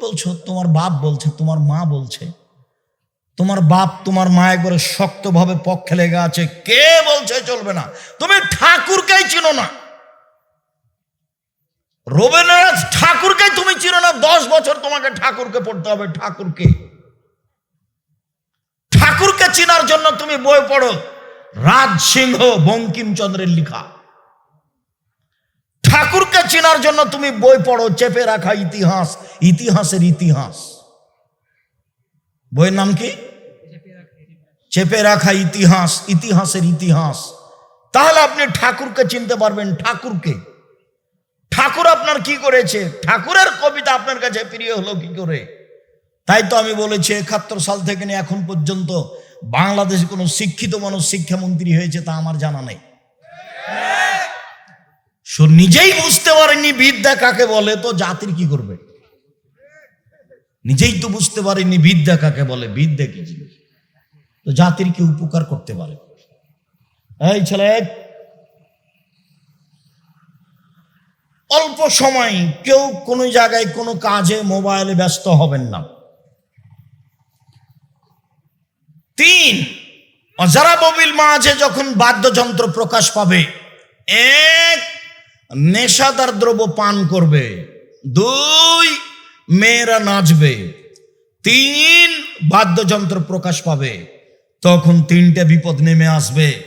বলছো? তোমার বাপ বলছে, তোমার মা বলছে। তোমার বাপ তোমার মা একবারে শক্তভাবে পক্ষে লেগে আছে। কে বলছে চলবে না? তুমি ঠাকুরকেই চিনো না। রবীন্দ্রনাথ ঠাকুরকে তুমি চিনো না। দশ বছর তোমাকে ঠাকুরকে পড়তে হবে। ঠাকুরকে। ঠাকুরকে চিনার জন্য তুমি বই পড়ো। রাজ সিংহ বঙ্কিমচন্দ্রের লিখা। ঠাকুরকে চেনার জন্য তুমি বই পড়ো, চেপে রাখা ইতিহাস, ইতিহাসের ইতিহাস। বইয়ের নাম কি? চেপে রাখা ইতিহাস, ইতিহাসের ইতিহাস। তাহলে আপনি ঠাকুরকে চিনতে পারবেন, ঠাকুরকে। ঠাকুর আপনার কি করেছে? ঠাকুরের কবিতা আপনার কাছে প্রিয় হলো কি করে? তাই তো আমি বলেছি, একাত্তর সাল থেকে নিয়ে এখন পর্যন্ত বাংলাদেশে কোনো শিক্ষিত মানুষ, শিক্ষামন্ত্রী হয়েছে তা আমার জানা নেই। সো নিজেই বুঝতে পারেনি বিদ্যা কাকে বলে, তো জাতির কি করবে? নিজেই তো বুঝতে পারেনি বিদ্যা কাকে বলে, বিদ্যা কি জিনিস? তো জাতির কি উপকার করতে পারে? এই ছেলে, অল্প সময় কেউ কোনো জায়গায় কোনো কাজে মোবাইলে ব্যস্ত হবেন না। তিন অজারা ববিল মাঝে যখন বাদ্যযন্ত্র প্রকাশ পাবে, এক নেশাদার দ্রব্য পান করবে। দুই, মেয়েরা নাচবে। তিন, বাদ্যযন্ত্র প্রকাশ পাবে। তখন তিনটে বিপদ নেমে আসবে।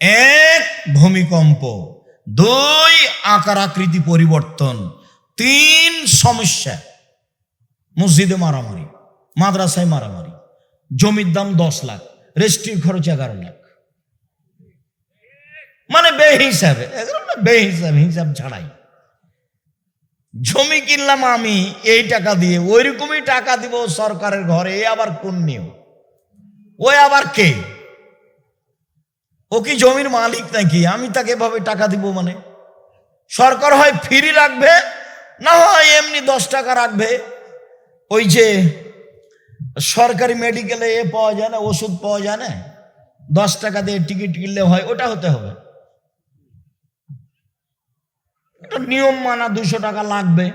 এক, ভূমিকম্প। দুই, আকার আকৃতি পরিবর্তন। তিন, সমস্যা। মসজিদে মারামারি, মাদ্রাসায় মারামারি। জমির দাম দশ লাখ রেজিস্ট্রির খরচ এগারো লাখ। মানে বে হিসাবে বে হিসাবে হিসাব ছাড়াই। জমি কিনলাম আমি, এই টাকা দিয়ে ওই রকমই টাকা দিব সরকারের ঘরে, এ আবার কোন নিয়ম ওই আবার কে? ও কি জমির মালিক নাকি? আমি তাকে এভাবে টাকা দিব মানে? সরকার হয় ফ্রি রাখবে, না হয় এমনি দশ টাকা রাখবে? ওই যে সরকারি মেডিকেলে এ পাওয়া যায় না, ওষুধ পাওয়া যায় না? দশ টাকা দিয়ে টিকিট কিনলে হয়, ওটা হতে হবে। একটা নিয়ম মানা দুশো টাকা লাগবে,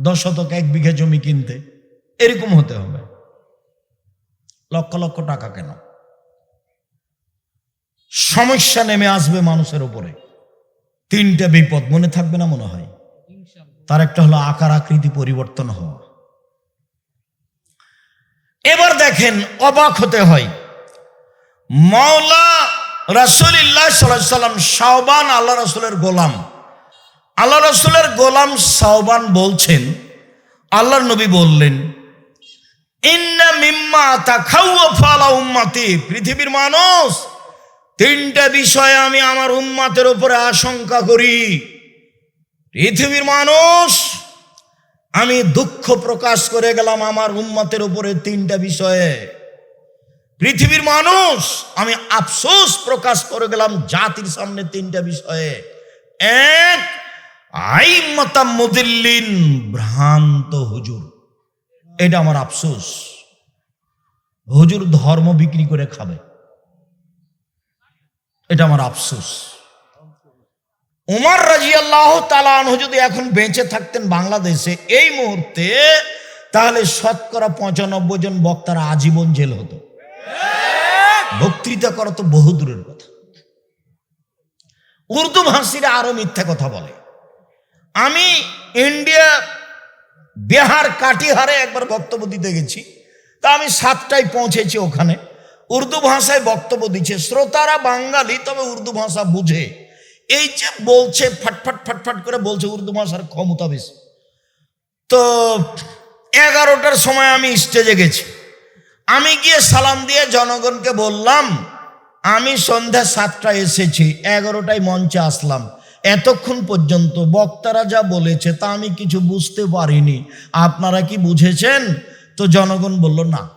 দশ শতক এক বিঘে জমি কিনতে। এরকম হতে হবে। লক্ষ লক্ষ টাকা কেন? সমস্যা নেমে আসবে মানুষের উপরে। তিনটা বিপদ মনে থাকবে না মনে হয়? তার একটা হলো আকার আকৃতি পরিবর্তন হওয়া। এবার দেখেন অবাক হতে হয়। মাওলা রাসুলিল্লাহ সাল্লাম সাহবান আল্লাহ রসুলের গোলাম। আল্লাহ রসুলের গোলাম সাহবান বলছেন, আল্লাহর নবী বললেন, ইন্না মিম্মা তা খাওয়া ফালা উম্মাতি। পৃথিবীর মানুষ, তিনটা বিষয়ে আমি আমার উম্মাতের উপরে আশঙ্কা করি। পৃথিবীর মানুষ, আমি দুঃখ প্রকাশ করে গেলাম আমার উম্মতের উপরে তিনটা বিষয়ে। পৃথিবীর মানুষ, আমি আফসোস প্রকাশ করে গেলাম জাতির সামনে তিনটা বিষয়ে। এক আইমতা মুদিল্লিন, ভ্রান্ত হুজুর। এটা আমার আফসোস। হুজুর ধর্ম বিক্রি করে খাবে। এটা আমার আফসোস। উমর রাজি আল্লাহ তালানহ যদি এখন বেঁচে থাকতেন বাংলাদেশে এই মুহূর্তে, তাহলে শতকরা পঁচানব্বই জন বক্তারা আজীবন জেল হতো। বক্তৃতা করা তো বহু দূরের কথা। উর্দু ভাষীরা আরও মিথ্যা কথা বলে। আমি ইন্ডিয়া বিহার কাটিহারে একবার বক্তব্য দিতে গেছি। তা আমি সাতটায় পৌঁছেছি ওখানে। উর্দু ভাষায় বক্তব্য দিচ্ছে। শ্রোতারা বাঙালি, তবে উর্দু ভাষা বুঝে। এই যে বলছে, ফাটফাট ফাটফাট করে বলছে, উর্দু ভাষার ক্ষমতা বেশি। তো এগারোটার সময় আমি স্টেজে গেছি। আমি গিয়ে সালাম দিয়ে জনগণকে বললাম, আমি সন্ধ্যা সাতটায় এসেছি, এগারোটায় মঞ্চে আসলাম। এতক্ষণ পর্যন্ত বক্তারা যা বলেছে তা আমি কিছু বুঝতে পারিনি। আপনারা কি বুঝেছেন? তো জনগণ বলল, না।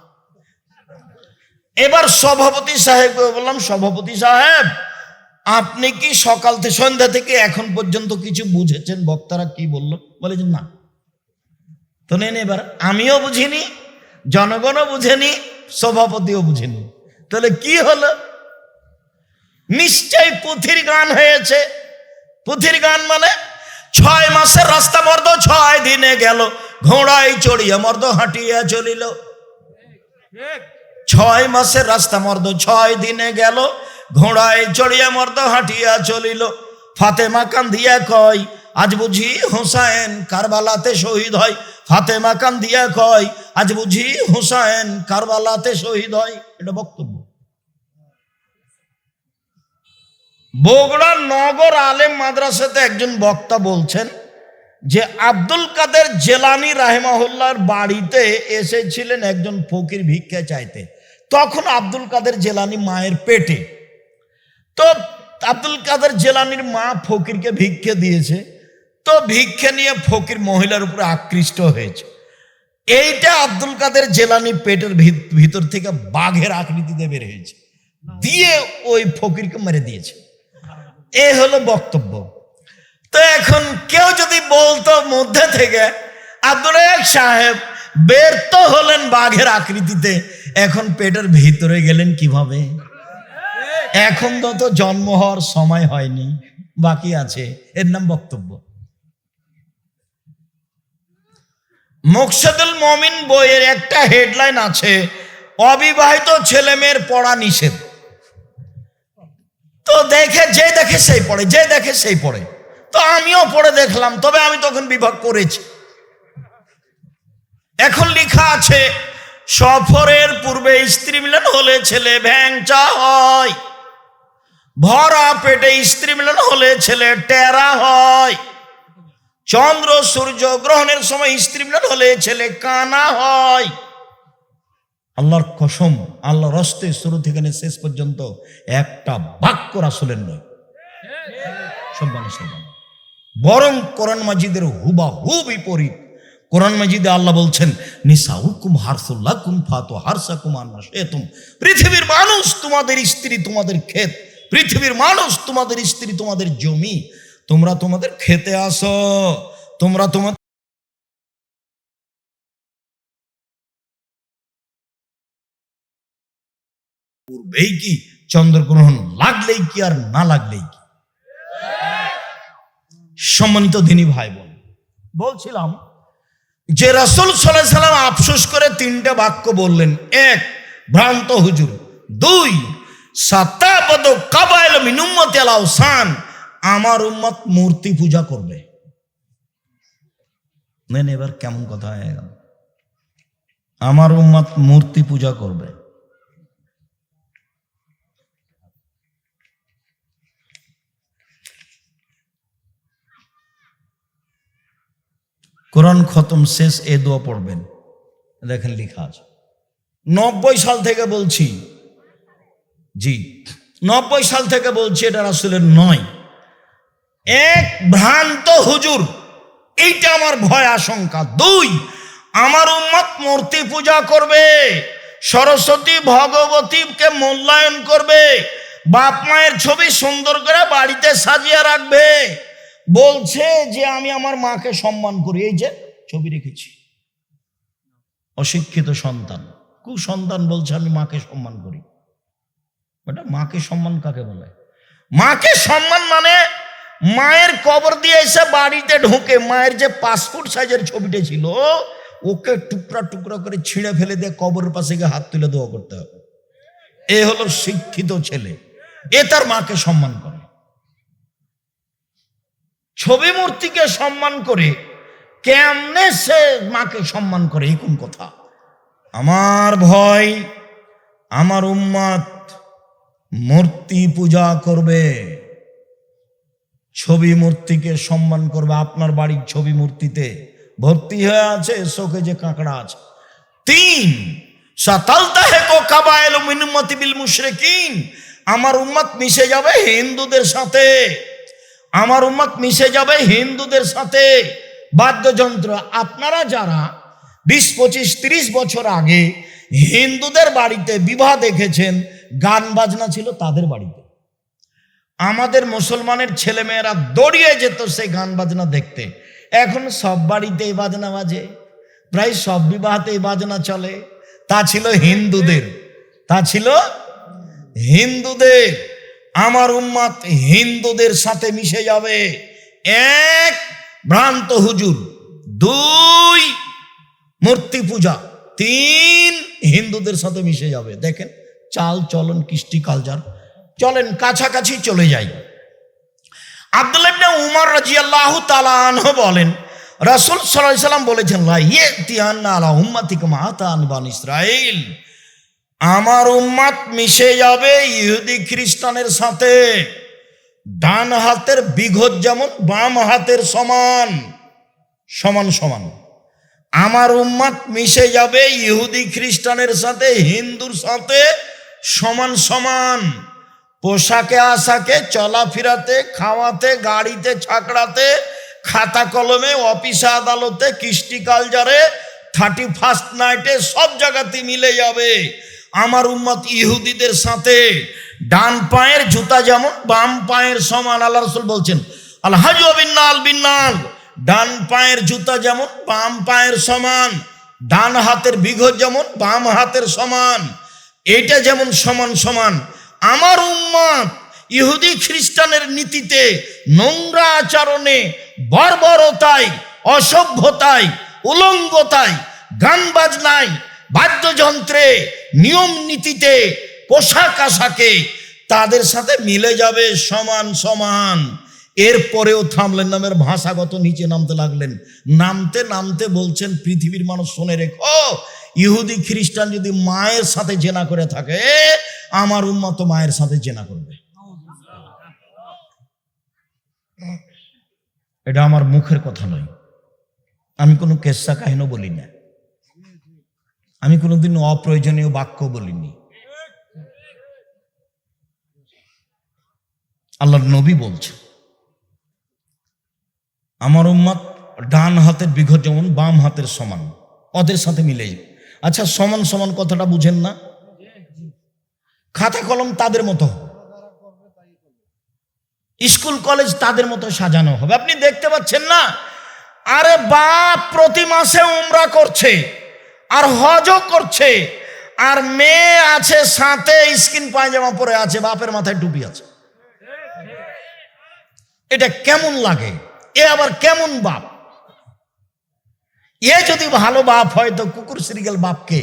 এবার সভাপতি সাহেবকে বললাম, সভাপতি সাহেব, আপনি কি সকাল থেকে, সন্ধ্যা থেকে এখন পর্যন্ত কিছু বুঝেছেন? বক্তারা কি বলল? বলে যে, না। তো নেন এবার, আমিও বুঝিনি, জনগণও বুঝেনি, সভাপতিও বুঝেনি। তাহলে কি হলো? নিশ্চয় পুথির গান হয়েছে। পুথির গান মানে? ছয় মাসের রাস্তা মর্দ, ছয় দিনে গেল। ঘোড়ায় চড়িয়া মর্দ হাঁটিয়া চলিল। ছয় মাসের রাস্তা মর্দ, ছয় দিনে গেল। ঘোড়ায় চড়িয়া মর্দ হাঁটিয়া চলিল। ফাতেমা কান্দিয়া কয়, আজ বুঝি হোসাইন কারবালাতে শহীদ হয়। ফাতেমা কান্দিয়া কয়, আজ বুঝি হোসাইন কারবালাতে শহীদ হয়। এটা বক্তব্য। বগুড়া নগর আলেম মাদ্রাসাতে একজন বক্তা বলছেন যে আব্দুল কাদের জেলানি রাহেমাহুল্লার বাড়িতে এসেছিলেন একজন ফকির ভিক্ষা চাইতে। তখন আব্দুল কাদের জেলানি মায়ের পেটে। তো আব্দুল কাদের জেলানির মা ফকিরকে ভিক্ষে দিয়েছে। তো ভিক্ষে নিয়ে ফকির মহিলার উপরে আকৃষ্ট হয়েছে। এইটা আব্দুল কাদের জেলানি পেটের ভিত- ভিতর থেকে বাঘের আকৃতিতে বের হয়েছে। দিয়ে ওই ফকিরকে মেরে দিয়েছে। এ হলো বক্তব্য। তো এখন কেউ যদি বলতো মধ্যে থেকে, আব্দুল সাহেব বের তো হলেন বাঘের আকৃতিতে, এখন পেটের ভিতরে গেলেন কীভাবে? এখন তো জন্ম হওয়ার সময় হয়নি, বাকি আছে। এর নাম বক্তব্য। মোকসেদুল মমিন বইয়ের একটা হেডলাইন আছে, অবিবাহিত ছেলে মেয়ের পড়া নিষেধ। তো দেখে, যে দেখে সেই পড়ে, যে দেখে সেই পড়ে। তো আমিও পড়ে দেখলাম, তবে আমি তখন বিভাগ করেছি। এখন লেখা আছে, সফরের পূর্বে স্ত্রী মিলন হলে ছেলে ভ্যাংচা হয়। ভরা পেটে স্ত্রী মিলন হলে ছেলে টেরা হয়। চন্দ্র সূর্য গ্রহণের সময় স্ত্রী মিলন হলে ছেলে কানা হয়। আল্লাহর কসম আল্লাহ রস্তে শুরু থেকে শেষ পর্যন্ত একটা বাক্য রাসুলের নয়। সব মানুষের বরং কোরআন মাজিদের হুবা হু বিপরীত। কোরআন মাজিদে আল্লাহ বলছেন, নিসাউকুম হারসুল্লাকুম ফাতু হারসাকুম আন্না শেতুম পৃথিবীর মানুষ তোমাদের স্ত্রী, তোমাদের ক্ষেত। পৃথিবীর মানুষ তোমাদের স্ত্রী, তোমাদের জমি। তোমরা তোমাদের খেতে আসো। তোমরা তোমাদের পূর্বেই কি? চন্দ্রগ্রহণ লাগলেই কি আর না লাগলেই কি? সম্মানিত দিনী ভাই বোন বলছিলাম যে রাসুল সাল্লাহ সাল্লাম আফসোস করে তিনটা বাক্য বললেন। এক, ভ্রান্ত হুজুর। দুই সাতাপদ কাবাইল মিনুম্মত আলাউসান আমার উম্মত মূর্তি পূজা করবে। নেন এবার কেমন কথা হয়ে গেল। আমার উম্মত মূর্তি পূজা করবে। কোরআন খতম শেষ, এ দোয়া পড়বেন। দেখেন লেখা আছে। নব্বই সাল থেকে বলছি, জি, নব্বই সাল থেকে বলছি, এটা আসলে নয়। এক ভ্রান্ত হুজুর, এইটা আমার ভয় আশঙ্কা। দুই, আমার উম্মত মূর্তি পূজা করবে, সরস্বতী ভগবতীকে মূল্যায়ন করবে, বাপ মায়ের ছবি সুন্দর করে বাড়িতে সাজিয়ে রাখবে। বলছে যে আমি আমার মাকে সম্মান করি। এই যে ছবি রেখেছি। অশিক্ষিত সন্তান। কুসন্তান বলছে, আমি মাকে সম্মান করি। ওটা মাকে সম্মান কাকে বলে? মাকে সম্মান মানে মায়ের কবর দিয়ে এসে বাড়িতে ঢুকে। মায়ের যে পাসপোর্ট সাইজের ছবিটা ছিল, ওকে টুকরা টুকরা করে ছিঁড়ে ফেলে দিয়ে কবরের পাশে গিয়ে হাত তুলে দোয়া করতে হবে। এ হলো শিক্ষিত ছেলে। এ তার মাকে সম্মান করে। ছবি মূর্তিকে সম্মান করে কেমনে সে মাকে সম্মান করে, এই কোন কথা? আমার ভয়, আমার উম্মাদ মূর্তি পূজা করবে, ছবি মূর্তিকে সম্মান করবে আপনার বাড়ির ছবি মূর্তিতে। ভর্তি হয়ে আছে, শোকে যে কাঁকড়া আছে। তিন আমার উম্মত মিশে যাবে হিন্দুদের সাথে। আমার উম্মত মিশে যাবে হিন্দুদের সাথে। বাদ্যযন্ত্র, আপনারা যারা বিশ, পঁচিশ, তিরিশ বছর আগে হিন্দুদের বাড়িতে বিবাহ দেখেছেন, গান বাজনা ছিল তাদের বাড়িতে। আমাদের মুসলমানের ছেলেমেয়েরা দৌড়িয়ে যেত সেই গান বাজনা দেখতে। এখন সব বাড়িতেই বাজনা বাজে, প্রায় সব বিবাহতেই বাজনা চলে। তা ছিল হিন্দুদের, তা ছিল হিন্দুদের। আমার উম্মাত হিন্দুদের সাথে মিশে যাবে। এক ভ্রান্ত হুজুর, দুই মূর্তি পূজা, তিন হিন্দুদের সাথে মিশে যাবে। দেখেন, চাল চলন, কৃষ্টি কালচার। চলেন, কাছাকাছি চলে যাই। আব্দুল্লাহ ইবনে উমর রাদিয়াল্লাহু তাআলা আনহু বলেন, রাসূল সাল্লাম বলেছেন, লা ইয়াতিয়ান্না আলা উম্মাতিকুম আতান বানি ইসরাঈল। আমার উম্মাত মিশে যাবে ইহুদি খ্রিস্টানের সাথে। ডান হাতের বিঘত যেমন, বাম হাতের সমান। সমান সমান। আমার উম্মাত মিশে যাবে ইহুদি খ্রিস্টানের সাথে, হিন্দুর সাথে, সমান সমান। পোশাকে, আশাকে, চলাফেরাতে, খাওয়াতে, গাড়িতে, ছাকড়াতে, খাতা কলমে, অফিসে আদালতে, কৃষ্টি কালচারে, থার্টি ফার্স্ট নাইটে সব জায়গাতে মিলে যাবে। আমার উম্মত ইহুদিদের সাথে ডান পায়ের জুতা যেমন, বাম পায়ের সমান, আল্লাহ রসুল বলছেন আল হাজ বিন্নাল বিন্নাল। ডান পায়ের জুতা যেমন, বাম পায়ের সমান। ডান হাতের বিঘত যেমন, বাম হাতের সমান। এটা যেমন সমান সমান। আমার উম্মাদ ইহুদি খ্রিস্টানের নীতিতে নোংরা আচরণে, বর্বরতায়, অসভ্যতায়, উলঙ্গতায়, গান বাজনায় বাদ্যযন্ত্রে, নিয়ম নীতিতে, পোশাক আশাকে তাদের সাথে মিলে যাবে সমান সমান। এরপরেও থামলেন নামের ভাষাগত নিচে নামতে লাগলেন। নামতে নামতে বলছেন, পৃথিবীর মানুষ শুনে রেখো, ইহুদি, খ্রিস্টান যদি মায়ের সাথে জেনা করে থাকে, আমার উন্মত মায়ের সাথে জেনা করবে। এটা আমার মুখের কথা নয়। আমি কোনো কেসা কাহিনী বলি না। আমি কোনোদিন অপ্রয়োজনীয় বাক্য বলিনি। আল্লাহর নবী বলছে, আমার উম্মাদ ডান হাতের বিঘত যেমন বাম হাতের সমান, ওদের সাথে মিলে আচ্ছা সমান সমান কথাটা বুঝেন না? খাতা কলম তাদের মতো স্কুল, কলেজ তাদের মতো সাজানো হবে। আপনি দেখতে পাচ্ছেন না? আরে বাপ, প্রতি মাসে উমরা করছে। আর হজও করছে। আর মেয়ে আছে সাথে, স্কিন পায়জামা পরে আছে, বাপের মাথায় টুপি আছে। এটা কেমন লাগে? এ আবার কেমন বাপ? এ যদি ভালো বাপ হয় তো কুকুর শ্রীগেল বাপকে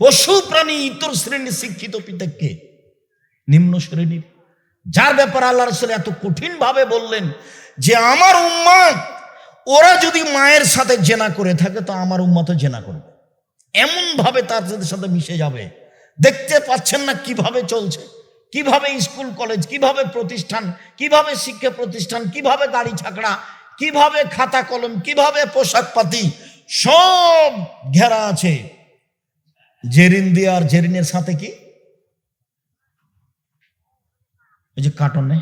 পশু প্রাণী ইতর শ্রেণির শিক্ষিত পিতাকে নিম্ন শ্রেণির। যার ব্যাপারে আল্লাহ রসুল এত কঠিন ভাবে বললেন যে, আমার উম্মাদ ওরা যদি মায়ের সাথে জেনা করে থাকে, তো আমার উম্মাতও জেনা করবে। এমন ভাবে তাদের সাথে মিশে যাবে। দেখতে পাচ্ছেন না কীভাবে চলছে। কীভাবে স্কুল, কলেজ, কীভাবে প্রতিষ্ঠান, কীভাবে শিক্ষা প্রতিষ্ঠান, কীভাবে গাড়ি ছাকড়া কীভাবে খাতা কলম, কীভাবে পোশাক পাতি সব ঘেরা আছে। জেরিন দিয়ে আর জেরিনের সাথে কি? ওই যে কার্টনে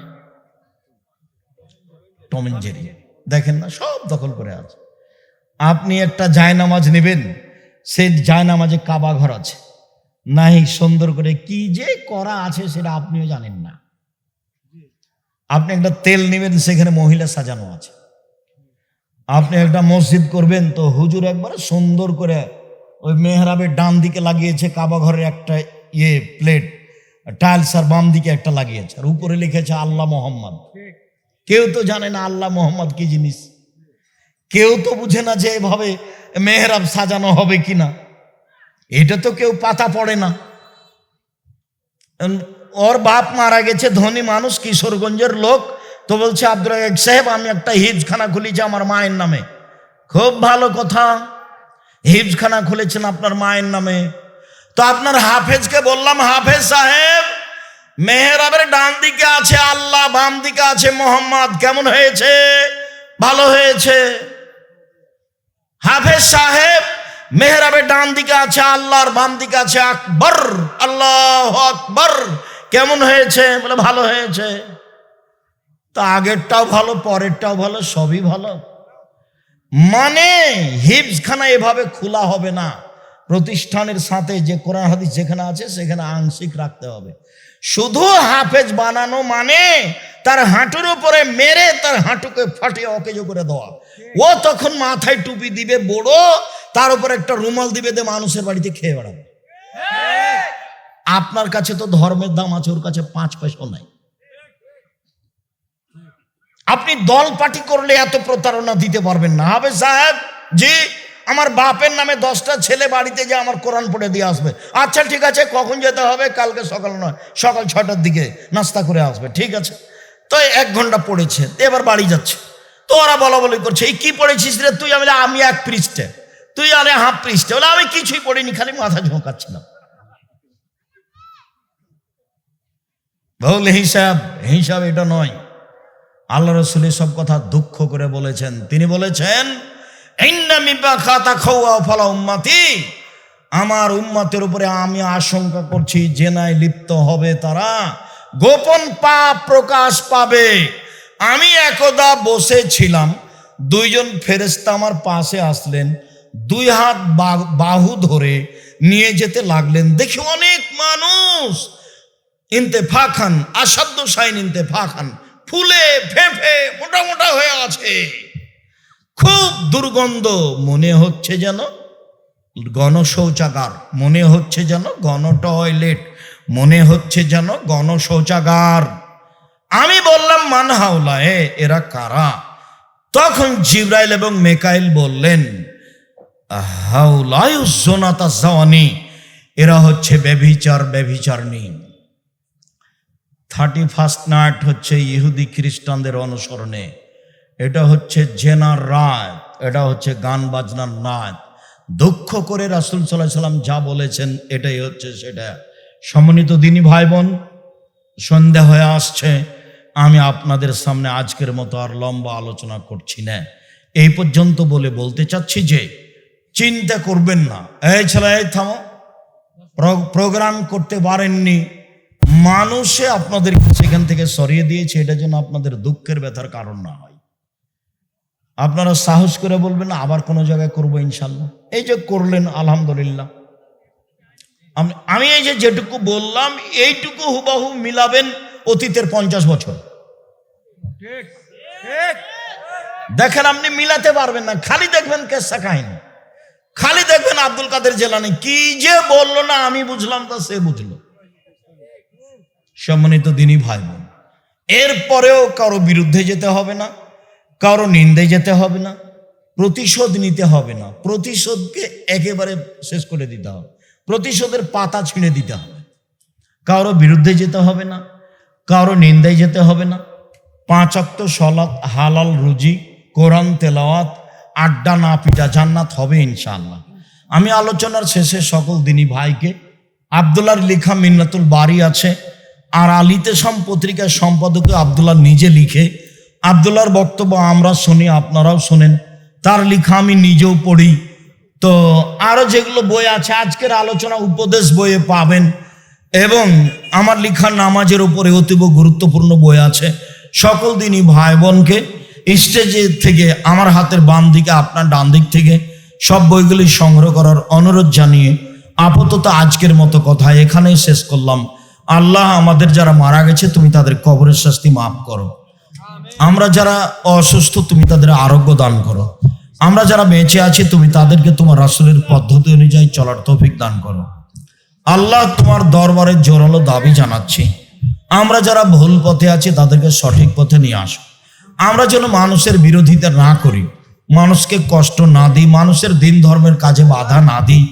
টম এন্ড জেরি। দেখেন না, সব দখল করে আছে। আপনি একটা জায়নামাজ নেবেন সেই জায়নামাজে কাবা ঘর আছে। নাই সুন্দর করে কি যে করা আছে সেটা আপনিও জানেন না। আপনি একটা তেল নেবেন, সেখানে মহিলা সাজানো আছে। আপনি একটা মসজিদ করবেন, তো হুজুর একবার সুন্দর করে ওই মেহরাবের ডান দিকে লাগিয়েছে কাবা ঘরের একটা ইয়ে প্লেট, টাইলস আর বাম দিকে একটা লাগিয়েছে। আর উপরে লিখেছে আল্লাহ মোহাম্মদ। কেউ তো জানে না আল্লাহ মোহাম্মদ কি জিনিস। কেউ তো বুঝে না যে এভাবে মেহরাব সাজানো হবে কি না এটা তো কেউ পাতা পড়ে না। ওর বাপ মারা গেছে, ধনী মানুষ, কিশোরগঞ্জের লোক। তো বলছে আব্দুল সাহেব, আমি একটা হিজখানা খুলেছি আমার মায়ের নামে। খুব ভালো কথা। হিজখানা খুলেছেন আপনার মায়ের নামে। তো আপনার হাফেজকে বললাম, হাফেজ সাহেব মেহরাবের ডান দিকে আছে আল্লাহ, বাম দিকে আছে মোহাম্মদ। কেমন হয়েছে? ভালো হয়েছে। হাফেজ সাহেব, মেহরাবের ডান দিকে আছে আল্লাহর, বাম দিকে আছে আকবর। আল্লাহ আকবর। কেমন হয়েছে? বলে ভালো হয়েছে। তা আগেরটাও ভালো, পরেরটাও ভালো, সবই ভালো। মানে হিপসখানা এভাবে খোলা হবে না। প্রতিষ্ঠানের সাথে যে কোরআন হাদিস যেখানে আছে, সেখানে আংশিক রাখতে হবে। শুধু হাফেজ বানানো মানে তার হাঁটুর উপরে মেরে তার হাঁটুকে ফাটিয়ে অকেজো করে দেওয়া। ও তখন মাথায় টুপি দিবে বড়, তার উপর একটা রুমাল দিবে দে মানুষের বাড়িতে খেয়ে বেড়াবে। আপনার কাছে তো ধর্মের দাম আছে, ওর কাছে পাঁচ পয়সা নাই। আপনি দল পার্টি করলে এত প্রতারণা দিতে পারবেন না। হবে সাহেব, জি। আমার বাপের নামে দশটা ছেলে বাড়িতে যে আমার কোরআন পড়ে দিয়ে আসবে। আচ্ছা ঠিক আছে, কখন যেতে হবে? কালকে সকাল নয়, সকাল ছটার দিকে নাস্তা করে আসবে, ঠিক আছে? তো এক ঘণ্টা পড়েছে, এবার বাড়ি যাচ্ছে। তো ওরা বলা বলি করছে, এই কি পড়েছিস রে তুই? আমি আমি এক পৃষ্ঠে। তুই আরে হাফ পৃষ্ঠে। বলে, আমি কিছুই পড়িনি, খালি মাথা ঝোঁকাচ্ছিলাম। ভুল হিসাব হিসাব এটা নয়। আল্লাহ রসুল সব কথা দুঃখ করে বলেছেন। তিনি বলেছেন "ইন্না খাতা খাওয়া ফলা উম্মাতি। আমার উম্মাতের উপরে আমি আশঙ্কা করছি, জেনায় লিপ্ত হবে তারা। গোপন পাপ প্রকাশ পাবে। আমি একদা বসেছিলাম, দুইজন ফেরেস্তা আমার পাশে আসলেন, দুই হাত বাহু ধরে নিয়ে যেতে লাগলেন। দেখি অনেক মানুষ। ইন্তেফা খান আসাধ্য সাইন ইন্তেফা খান ফুলে ফেঁপে মোটা মোটা হয়ে আছে। খুব দুর্গন্ধ, মনে হচ্ছে যেন গণ শৌচাগার মনে হচ্ছে যেন গণ টয়লেট, মনে হচ্ছে যেন গণ শৌচাগার আমি বললাম মানহাওলা এ এরা কারা? তখন জিব্রাইল এবং মেকাইল বললেন হাউলায়ু জোনাতা জাওয়ানি, এরা হচ্ছে ব্যভিচার ব্যভিচারণী। থার্টি ফার্স্ট নাইট হচ্ছে ইহুদি খ্রিস্টানদের অনুসরণে। এটা হচ্ছে জেনার রাত এটা হচ্ছে গান বাজনার নাচ দুঃখ করে রাসুল সাল্লাহ সাল্লাম যা বলেছেন, এটাই হচ্ছে সেটা। সমন্বিত দিনী ভাই বোন সন্ধ্যা হয়ে আসছে, আমি আপনাদের সামনে আজকের মতো আর লম্বা আলোচনা করছি না। এই পর্যন্ত বলে বলতে চাচ্ছি যে, চিন্তা করবেন না। এই ছেলে, এই থামো। প্র- প্রোগ্রাম করতে পারেননি। মানুষে আপনাদের সেখান থেকে সরিয়ে দিয়েছে, এটা যেন আপনাদের দুঃখের ব্যথার কারণ না হয়। আপনারা সাহস করে বলবেন, আবার কোনো জায়গায় করব ইনশাল্লাহ। এই যে করলেন, আলহামদুলিল্লাহ। আমি এই যে যেটুকু বললাম, এইটুকু হুবাহু মিলাবেন অতীতের পঞ্চাশ বছর। দেখেন, আপনি মিলাতে পারবেন না। খালি দেখবেন কেসা কাহিনী। খালি দেখবেন আব্দুল কাদের জেলানি। কি যে বলল না, আমি বুঝলাম তা সে বুঝলো। সম্মানিত দিনই ভাই বোন, এরপরেও কারও বিরুদ্ধে যেতে হবে না। কারও নিন্দে যেতে হবে না, প্রতিশোধ নিতে হবে না। প্রতিশোধকে একেবারে শেষ করে দিতে হবে। প্রতিশোধের পাতা ছিঁড়ে দিতে হবে। কারও বিরুদ্ধে যেতে হবে না, কারও নিন্দায় যেতে হবে না। পাঁচ অক্ত সলাৎ, হালাল রুজি, কোরআন, তেলাওয়াত, আড্ডা না পিটা জান্নাত হবে ইনশাআল্লাহ। আমি আলোচনার শেষে সকল দিনী ভাইকে আবদুল্লার লেখা মিন্নাতুল বাড়ি আছে, আর আলিতে সম পত্রিকার সম্পাদকে আবদুল্লাহ নিজে লিখে আবদুল্লার বক্তব্য আমরা শুনি, আপনারাও শোনেন। তার লেখা আমি নিজেও পড়ি। তো আরও যেগুলো বই আছে, আজকের আলোচনা উপদেশ বইয়ে পাবেন এবং আমার লেখা নামাজের উপরে অতীব গুরুত্বপূর্ণ বই আছে। সকল দিনই ভাই বোনকে স্টেজে থেকে আমার হাতের বাম দিকে, আপনার ডান দিক থেকে সব বইগুলি সংগ্রহ করার অনুরোধ জানিয়ে আপাতত আজকের মতো কথা এখানেই শেষ করলাম। আল্লাহ আমাদের যারা মারা গেছে, তুমি তাদের কবরের শাস্তি মাফ করো। আমরা যারা অসুস্থ, তুমি তাদের আরোগ্য দান করো। আমরা যারা বেঁচে আছি, তুমি তাদেরকে তোমার রাসুলের পদ্ধতি অনুযায়ী চলার তৌফিক দান করো। আল্লাহ তোমার দরবারে জোরালো দাবি জানাচ্ছি। আমরা যারা ভুল পথে আছি, তাদেরকে সঠিক পথে নিয়ে আসো। আমরা যেন মানুষের বিরোধিতা না করি, মানুষকে কষ্ট না দিই, মানুষের দিন ধর্মের কাজে বাধা না দিই